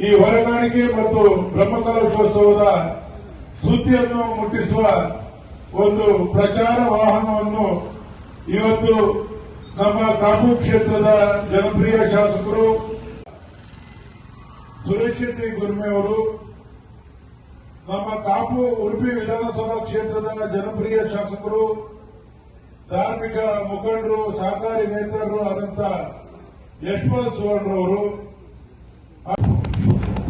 ಈ ಹೊರಗಾಣಿಕೆ ಮತ್ತು ಬ್ರಹ್ಮಕಲಶೋತ್ಸವದ ಸುದ್ದಿಯನ್ನು ಮುಟ್ಟಿಸುವ ಒಂದು ಪ್ರಚಾರ ವಾಹನವನ್ನು ಇವತ್ತು ನಮ್ಮ ಕಾಪು ಕ್ಷೇತ್ರದ ಜನಪ್ರಿಯ ಶಾಸಕರು ಸುರೇಶ್ ಶೆಟ್ಟಿ ಗುರ್ಮೆ ಅವರು, ನಮ್ಮ ಕಾಪು ಉಡುಪಿ ವಿಧಾನಸಭಾ ಕ್ಷೇತ್ರದ ಜನಪ್ರಿಯ ಶಾಸಕರು, ಧಾರ್ಮಿಕ ಮುಖಂಡರು, ಸಹಕಾರಿ ನೇತಾರರು ಆದಂತ ಯಶ್ಪಾಲ್ ಸುವರ್ಣರವರು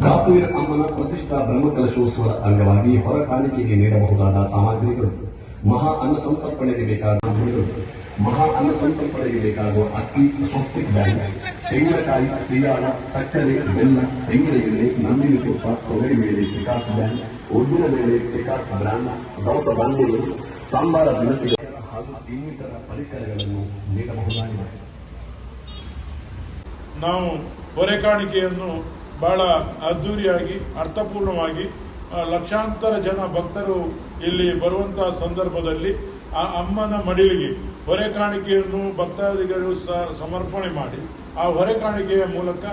ಕಾಪುವಿನ ಅಮ್ಮನ ಪ್ರತಿಷ್ಠಾ ಬ್ರಹ್ಮಕಲಶೋತ್ಸವದ ಅಂಗವಾಗಿ ಹೊರ ಕಾಣಿಕೆಗೆ ನೀಡಬಹುದಾದ ಸಾಮಗ್ರಿಗಳು, ಮಹಾ ಅನ್ನ ಸಂತರ್ಪಣೆಗೆ ಬೇಕಾದ ಮಹಾ ಅನ್ನ ಸಂತರ್ಪಣೆಗೆ ಬೇಕಾಗುವ ಅಕ್ಕಿ, ಸ್ವಸ್ತಿಕ್ ಬ್ಯಾಂಕ್ ತೆಂಗಿನಕಾಯಿ, ಸಿಯಾಳ, ಸಕ್ಕರೆ, ಬೆಲ್ಲ, ತೆಂಗಿನ ಎಣ್ಣೆ ನಂದಿನಿ ತುಪ್ಪ, ತೊಗರಿ ಮೇಲೆ ಟಿಕಾಕ್ ಬ್ಯಾಂಕ್ ಉದ್ದಿನ ಮೇಲೆ ಟಿಕಾಕ್ ಬ್ರಾಂಡ್, ದವಸ ಧಾನ್ಯಗಳು, ಸಾಂಬಾರ ದಿನಸಿಗಳು ಹಾಗೂ ಇನ್ನಿತರ ಪರಿಕರಗಳನ್ನು ನೀಡಬಹುದಾಗಿದೆ. ನಾವು ಹೊರೆಕಾಣಿಕೆಯನ್ನು ಬಹಳ ಅದ್ದೂರಿಯಾಗಿ ಅರ್ಥಪೂರ್ಣವಾಗಿ ಲಕ್ಷಾಂತರ ಜನ ಭಕ್ತರು ಇಲ್ಲಿ ಬರುವಂತಹ ಸಂದರ್ಭದಲ್ಲಿ ಆ ಅಮ್ಮನ ಮಡಿಲಿಗೆ ಹೊರೆಕಾಣಿಕೆಯನ್ನು ಭಕ್ತಾದಿಗಳು ಸ- ಸಮರ್ಪಣೆ ಮಾಡಿ ಆ ಹೊರೆ ಕಾಣಿಕೆಯ ಮೂಲಕ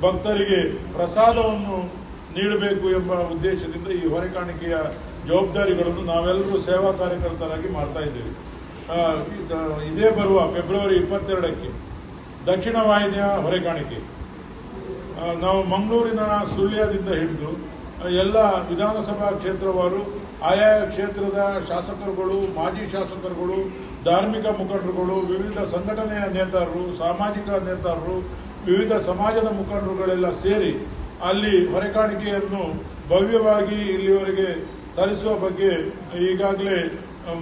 ಭಕ್ತರಿಗೆ ಪ್ರಸಾದವನ್ನು ನೀಡಬೇಕು ಎಂಬ ಉದ್ದೇಶದಿಂದ ಈ ಹೊರೆ ಕಾಣಿಕೆಯ ಜವಾಬ್ದಾರಿಗಳನ್ನು ನಾವೆಲ್ಲರೂ ಸೇವಾ ಕಾರ್ಯಕರ್ತರಾಗಿ ಮಾಡ್ತಾ ಇದ್ದೇವೆ. ಇದೇ ಬರುವ ಫೆಬ್ರವರಿ ಇಪ್ಪತ್ತೆರಡಕ್ಕೆ ದಕ್ಷಿಣ ವಾಹಿನಿಯ ಹೊರೆಕಾಣಿಕೆ ಆ, ನಾವು ಮಂಗಳೂರಿನ ಸುಳ್ಯದಿಂದ ಹಿಡಿದು ಎಲ್ಲ ವಿಧಾನಸಭಾ ಕ್ಷೇತ್ರವಾರು, ಆಯಾ ಕ್ಷೇತ್ರದ ಶಾಸಕರುಗಳು, ಮಾಜಿ ಶಾಸಕರುಗಳು, ಧಾರ್ಮಿಕ ಮುಖಂಡರುಗಳು, ವಿವಿಧ ಸಂಘಟನೆಯ ನೇತಾರರು, ಸಾಮಾಜಿಕ ನೇತಾರರು, ವಿವಿಧ ಸಮಾಜದ ಮುಖಂಡರುಗಳೆಲ್ಲ ಸೇರಿ ಅಲ್ಲಿ ಹೊರೆಕಾಣಿಕೆಯನ್ನು ಭವ್ಯವಾಗಿ ಇಲ್ಲಿವರೆಗೆ ತರಿಸುವ ಬಗ್ಗೆ ಈಗಾಗಲೇ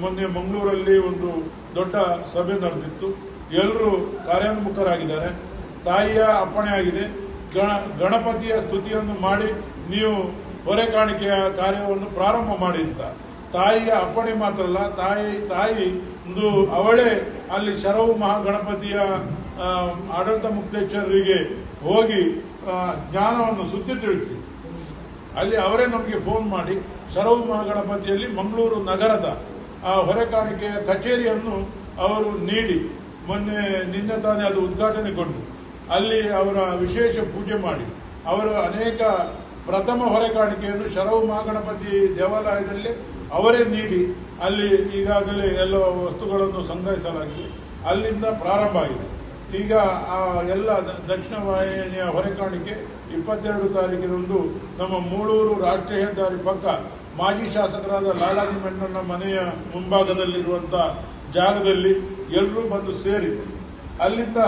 ಮೊನ್ನೆ ಮಂಗಳೂರಲ್ಲಿ ಒಂದು ದೊಡ್ಡ ಸಭೆ ನಡೆದಿತ್ತು. ಎಲ್ಲರೂ ಕಾರ್ಯೋನ್ಮುಖರಾಗಿದ್ದಾರೆ. ತಾಯಿಯ ಅಪ್ಪಣೆ ಆಗಿದೆ ಗಣ ಗಣಪತಿಯ ಸ್ತುತಿಯನ್ನು ಮಾಡಿ ನೀವು ಹೊರೆ ಕಾಣಿಕೆಯ ಕಾರ್ಯವನ್ನು ಪ್ರಾರಂಭ ಮಾಡಿ ಅಂತ. ತಾಯಿಯ ಅಪ್ಪಣೆ ಮಾತ್ರ ಅಲ್ಲ ತಾಯಿ ತಾಯಿ ಒಂದು ಅವಳೇ ಅಲ್ಲಿ ಶರವು ಮಹಾಗಣಪತಿಯ ಆಡಳಿತ ಮುಕ್ತೇಶ್ವರರಿಗೆ ಹೋಗಿ ಜ್ಞಾನವನ್ನು ಸುದ್ದಿ ತಿಳಿಸಿ. ಅಲ್ಲಿ ಅವರೇ ನಮಗೆ ಫೋನ್ ಮಾಡಿ, ಶರವು ಮಹಾಗಣಪತಿಯಲ್ಲಿ ಮಂಗಳೂರು ನಗರದ ಆ ಹೊರೆಕಾಣಿಕೆಯ ಕಚೇರಿಯನ್ನು ಅವರು ನೀಡಿ. ಮೊನ್ನೆ ನಿನ್ನೆ ತಾನೇ ಅದು ಉದ್ಘಾಟನೆಗೊಂಡು. ಅಲ್ಲಿ ಅವರ ವಿಶೇಷ ಪೂಜೆ ಮಾಡಿ. ಅವರು ಅನೇಕ ಪ್ರಥಮ ಹೊರೆಕಾಣಿಕೆಯನ್ನು ಶರವು ಮಹಾಗಣಪತಿ ದೇವಾಲಯದಲ್ಲಿ ಅವರೇ ನೀಡಿ, ಅಲ್ಲಿ ಈಗಾಗಲೇ ಎಲ್ಲ ವಸ್ತುಗಳನ್ನು ಸಂಗ್ರಹಿಸಲಾಗಿದೆ. ಅಲ್ಲಿಂದ ಪ್ರಾರಂಭ ಆಗಿದೆ. ಈಗ ಆ ಎಲ್ಲ ದಕ್ಷಿಣ ವಾಹಿನಿಯ ಹೊರೆಕಾಣಿಕೆ ಇಪ್ಪತ್ತೆರಡು ತಾರೀಕಿನಂದು ನಮ್ಮ ಮೂಳೂರು ರಾಷ್ಟ್ರೀಯ ಹೆದ್ದಾರಿ ಪಕ್ಕ ಮಾಜಿ ಶಾಸಕರಾದ ಲಾಲಾಜಿ ಮಂಡಣ್ಣ ಮನೆಯ ಮುಂಭಾಗದಲ್ಲಿರುವಂಥ ಜಾಗದಲ್ಲಿ ಎಲ್ಲರೂ ಬಂದು ಸೇರಿ, ಅಲ್ಲಿಂದ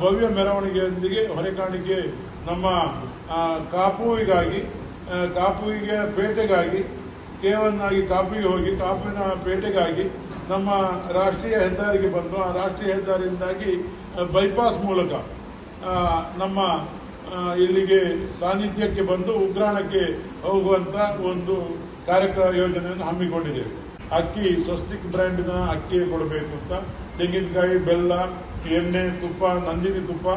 ಭವ್ಯ ಮೆರವಣಿಗೆಯೊಂದಿಗೆ ಹೊರೆಕಾಣಿಕೆ ನಮ್ಮ ಕಾಪುವಿಗಾಗಿ ಕಾಪುವಿಗೆ ಪೇಟೆಗಾಗಿ ಕೇವನ್ನಾಗಿ ಕಾಪಿಗೆ ಹೋಗಿ ಕಾಪುವಿನ ಪೇಟೆಗಾಗಿ ನಮ್ಮ ರಾಷ್ಟ್ರೀಯ ಹೆದ್ದಾರಿಗೆ ಬಂದು, ಆ ರಾಷ್ಟ್ರೀಯ ಹೆದ್ದಾರಿಯಿಂದಾಗಿ ಬೈಪಾಸ್ ಮೂಲಕ ನಮ್ಮ ಇಲ್ಲಿಗೆ ಸಾನ್ನಿಧ್ಯಕ್ಕೆ ಬಂದು ಉಗ್ರಾಣಕ್ಕೆ ಹೋಗುವಂತ ಒಂದು ಕಾರ್ಯಕ್ರಮ ಯೋಜನೆಯನ್ನು ಹಮ್ಮಿಕೊಂಡಿದ್ದೇವೆ. ಅಕ್ಕಿ, ಸ್ವಸ್ತಿಕ್ ಬ್ರ್ಯಾಂಡಿನ ಅಕ್ಕಿ ಕೊಡಬೇಕು ಅಂತ. ತೆಂಗಿನಕಾಯಿ, ಬೆಲ್ಲ ಎಣ್ಣೆ, ತುಪ್ಪ ನಂದಿನಿ ತುಪ್ಪ,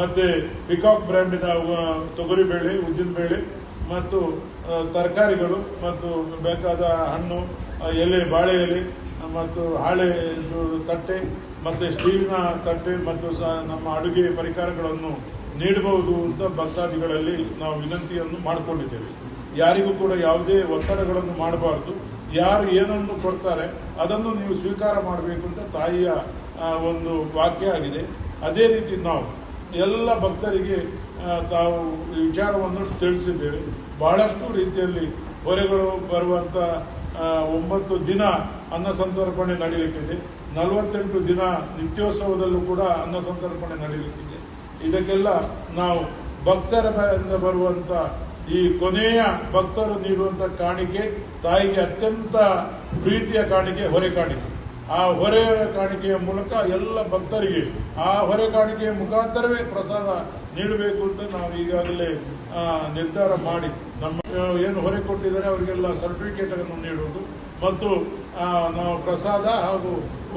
ಮತ್ತೆ ಪಿಕಾಕ್ ಬ್ರ್ಯಾಂಡಿನ ಬೇಳೆ ತೊಗರಿಬೇಳೆ ಉದ್ದಿನಬೇಳೆ ಮತ್ತು ತರಕಾರಿಗಳು, ಮತ್ತು ಬೇಕಾದ ಹಣ್ಣು ಎಲೆ, ಬಾಳೆ ಎಲೆ, ಮತ್ತು ಹಾಳೆ ತಟ್ಟೆ, ಮತ್ತು ಸ್ಟೀಲಿನ ತಟ್ಟೆ, ಮತ್ತು ಸಹ ನಮ್ಮ ಅಡುಗೆ ಪರಿಕರಗಳನ್ನು ನೀಡಬಹುದು ಅಂತ ಭಕ್ತಾದಿಗಳಲ್ಲಿ ನಾವು ವಿನಂತಿಯನ್ನು ಮಾಡಿಕೊಂಡಿದ್ದೇವೆ. ಯಾರಿಗೂ ಕೂಡ ಯಾವುದೇ ಒತ್ತಡಗಳನ್ನು ಮಾಡಬಾರ್ದು. ಯಾರು ಏನನ್ನು ಕೊಡ್ತಾರೆ, ಅದನ್ನು ನೀವು ಸ್ವೀಕಾರ ಮಾಡಬೇಕು ಅಂತ ತಾಯಿಯ ಒಂದು ವಾಕ್ಯ ಆಗಿದೆ. ಅದೇ ರೀತಿ ನಾವು ಎಲ್ಲ ಭಕ್ತರಿಗೆ ತಾವು ವಿಚಾರವನ್ನು ತಿಳಿಸಿದ್ದೇವೆ. ಬಹಳಷ್ಟು ರೀತಿಯಲ್ಲಿ ಹೊರೆಗಳು ಬರುವಂಥ ಒಂಬತ್ತು ದಿನ ಅನ್ನ ಸಂತರ್ಪಣೆ ನಡೀಲಿಕ್ಕಿದೆ. ನಲವತ್ತೆಂಟು ದಿನ ನಿತ್ಯೋತ್ಸವದಲ್ಲೂ ಕೂಡ ಅನ್ನ ಸಂತರ್ಪಣೆ ನಡೀಲಿಕ್ಕಿದೆ. ಇದಕ್ಕೆಲ್ಲ ನಾವು ಭಕ್ತರ ಬರುವಂಥ ಈ ಕೊನೆಯ ಭಕ್ತರು ನೀಡುವಂಥ ಕಾಣಿಕೆ, ತಾಯಿಗೆ ಅತ್ಯಂತ ಪ್ರೀತಿಯ ಕಾಣಿಕೆ, ಹೊರೆ ಕಾಣಿಕೆ. ಆ ಹೊರೆ ಕಾಣಿಕೆಯ ಮೂಲಕ ಎಲ್ಲ ಭಕ್ತರಿಗೆ ಆ ಹೊರೆ ಕಾಣಿಕೆಯ ಮುಖಾಂತರವೇ ಪ್ರಸಾದ ನೀಡಬೇಕು ಅಂತ ನಾವು ಈಗಾಗಲೇ ನಿರ್ಧಾರ ಮಾಡಿ. ನಮ್ಮ ಏನು ಹೊರೆ ಕೊಟ್ಟಿದ್ದಾರೆ ಅವರಿಗೆಲ್ಲ ಸರ್ಟಿಫಿಕೇಟ್ ಅನ್ನು ನೀಡುವುದು ಮತ್ತು ನಾವು ಪ್ರಸಾದ ಹಾಗೂ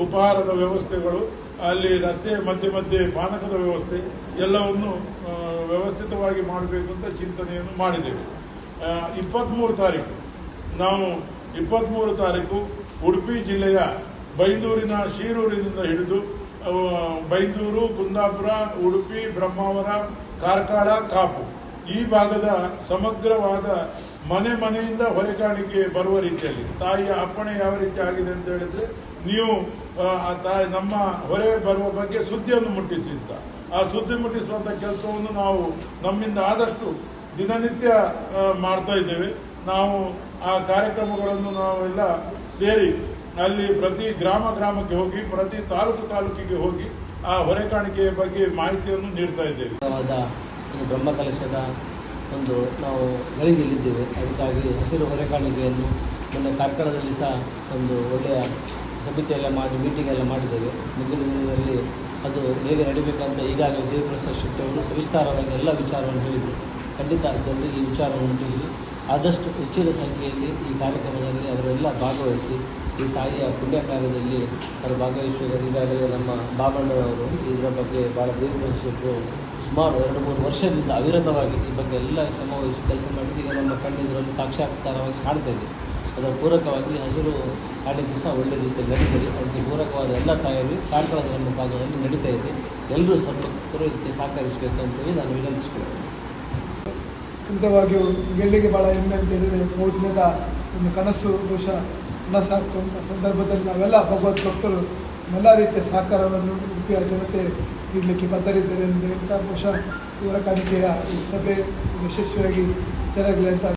ಉಪಹಾರದ ವ್ಯವಸ್ಥೆಗಳು, ಅಲ್ಲಿ ರಸ್ತೆ ಮಧ್ಯೆ ಮಧ್ಯೆ ಪಾನಕದ ವ್ಯವಸ್ಥೆ ಎಲ್ಲವನ್ನು ವ್ಯವಸ್ಥಿತವಾಗಿ ಮಾಡಬೇಕು ಅಂತ ಚಿಂತನೆಯನ್ನು ಮಾಡಿದ್ದೇವೆ. ಇಪ್ಪತ್ತ್ಮೂರು ತಾರೀಕು. ನಾವು ಇಪ್ಪತ್ತ್ಮೂರು ತಾರೀಕು ಉಡುಪಿ ಜಿಲ್ಲೆಯ ಬೈಂದೂರಿನ ಶಿರೂರಿನಿಂದ ಹಿಡಿದು ಬೈಂದೂರು, ಕುಂದಾಪುರ, ಉಡುಪಿ, ಬ್ರಹ್ಮಾವರ, ಕಾರ್ಕಳ, ಕಾಪು ಈ ಭಾಗದ ಸಮಗ್ರವಾದ ಮನೆ ಮನೆಯಿಂದ ಹೊರೆಕಾಣಿಕೆ ಬರುವ ರೀತಿಯಲ್ಲಿ. ತಾಯಿಯ ಅಪ್ಪಣೆ ಯಾವ ರೀತಿ ಆಗಿದೆ ಅಂತ ಹೇಳಿದ್ರೆ, ನೀವು ತಾಯಿ, ನಮ್ಮ ಹೊರೆ ಬರುವ ಬಗ್ಗೆ ಸುದ್ದಿಯನ್ನು ಮುಟ್ಟಿಸಿ ಅಂತ. ಆ ಸುದ್ದಿ ಮುಟ್ಟಿಸುವಂಥ ಕೆಲಸವನ್ನು ನಾವು ನಮ್ಮಿಂದ ಆದಷ್ಟು ದಿನನಿತ್ಯ ಮಾಡ್ತಾ ಇದ್ದೇವೆ. ನಾವು ಆ ಕಾರ್ಯಕ್ರಮಗಳನ್ನು ನಾವೆಲ್ಲ ಸೇರಿ ಅಲ್ಲಿ ಪ್ರತಿ ಗ್ರಾಮ ಗ್ರಾಮಕ್ಕೆ ಹೋಗಿ, ಪ್ರತಿ ತಾಲೂಕು ತಾಲೂಕಿಗೆ ಹೋಗಿ ಆ ಹೊರೆ ಕಾಣಿಕೆಯ ಬಗ್ಗೆ ಮಾಹಿತಿಯನ್ನು ನೀಡ್ತಾ ಇದ್ದೇವೆ. ಬ್ರಹ್ಮ ಕಲಶದ ಒಂದು ನಾವು ಗಳಿಗೆಯಲ್ಲಿದ್ದೇವೆ ಅದಕ್ಕಾಗಿ ಹಸಿರು ಹೊರೆ ಕಾಣಿಕೆಯನ್ನು ನನ್ನ ಕಾರ್ಕಳದಲ್ಲಿ ಸಹ ಒಂದು ಒಳ್ಳೆಯ ಸಮಿತಿಯೆಲ್ಲ ಮಾಡಿ ಮೀಟಿಂಗ್ ಎಲ್ಲ ಮಾಡಿದ್ದೇವೆ. ಮುಂದಿನ ದಿನದಲ್ಲಿ ಅದು ಹೇಗೆ ನಡೀಬೇಕಂತ ಈಗಾಗಲೇ ದೇವರ ಅವರು ಸವಿಸ್ತಾರವಾಗಿ ಎಲ್ಲ ವಿಚಾರವನ್ನು ಹೇಳಿದರು. ಖಂಡಿತ ಅದರಲ್ಲಿ ಈ ವಿಚಾರವನ್ನು ತಿಳಿಸಿ, ಆದಷ್ಟು ಹೆಚ್ಚಿನ ಸಂಖ್ಯೆಯಲ್ಲಿ ಈ ಕಾರ್ಯಕ್ರಮದಲ್ಲಿ ಅವರೆಲ್ಲ ಭಾಗವಹಿಸಿ ಈ ತಾಯಿಯ ಪುಣ್ಯ ಕಾರ್ಯದಲ್ಲಿ ಅವರು ಭಾಗವಹಿಸುವ ಈಗಾಗಲೇ ನಮ್ಮ ಬಾಬಣ್ಣವರು ಇದರ ಬಗ್ಗೆ ಭಾಳ ದೀರ್ಘಿಸಿದ್ದು ಸುಮಾರು ಎರಡು ಮೂರು ವರ್ಷದಿಂದ ಅವಿರತವಾಗಿ ಈ ಬಗ್ಗೆ ಎಲ್ಲ ಶ್ರಮವಹಿಸಿ ಕೆಲಸ ಮಾಡಿದ್ದು ಈಗ ನಮ್ಮ ಕಣ್ಣಿದ್ರಲ್ಲಿ ಸಾಕ್ಷಾತ್ಕಾರವಾಗಿ ಕಾಣ್ತಾ ಇದೆ. ಅದರ ಪೂರಕವಾಗಿ ಹಸಿರು ಕಾಡಿನ ಸಹ ಒಳ್ಳೆ ರೀತಿಯಲ್ಲಿ ನಡೀತದೆ. ಅದಕ್ಕೆ ಪೂರಕವಾದ ಎಲ್ಲ ತಾಯಿಯಲ್ಲಿ ಕಾರ್ಕಳದ ನಮ್ಮ ಭಾಗದಲ್ಲಿ ನಡೀತಾ ಇದೆ. ಎಲ್ಲರೂ ಸರ್ವತರು ಇದಕ್ಕೆ ಸಹಕರಿಸಬೇಕು ಅಂತೇಳಿ ನಾನು ವಿನಂತಿಸ್ಕೊಳ್ತೇನೆ. ಖಂಡಿತವಾಗಿಯೂ ಗೆಲ್ಲಿಗೆ ಭಾಳ ಹೆಮ್ಮೆ ಅಂತ ಹೇಳಿದರೆ ಮೂರು ದಿನದ ಒಂದು ಕನಸು, ಬಹುಶಃ ನನಸಾಗ್ತಂಥ ಸಂದರ್ಭದಲ್ಲಿ ನಾವೆಲ್ಲ ಭಗವತ್ ಭಕ್ತರು ಎಲ್ಲ ರೀತಿಯ ಸಹಕಾರವನ್ನು ಉಡುಪಿಯ ಜನತೆ ನೀಡಲಿಕ್ಕೆ ಬದ್ಧರಿದ್ದಾರೆ ಎಂದು ಹೇಳ್ತಾ ಬಹುಶಃ ಇವರ ಕಾಣಿಕೆಯ ಈ ಸಭೆ ಯಶಸ್ವಿಯಾಗಿ ಜರಗಲಿ ಅಂತ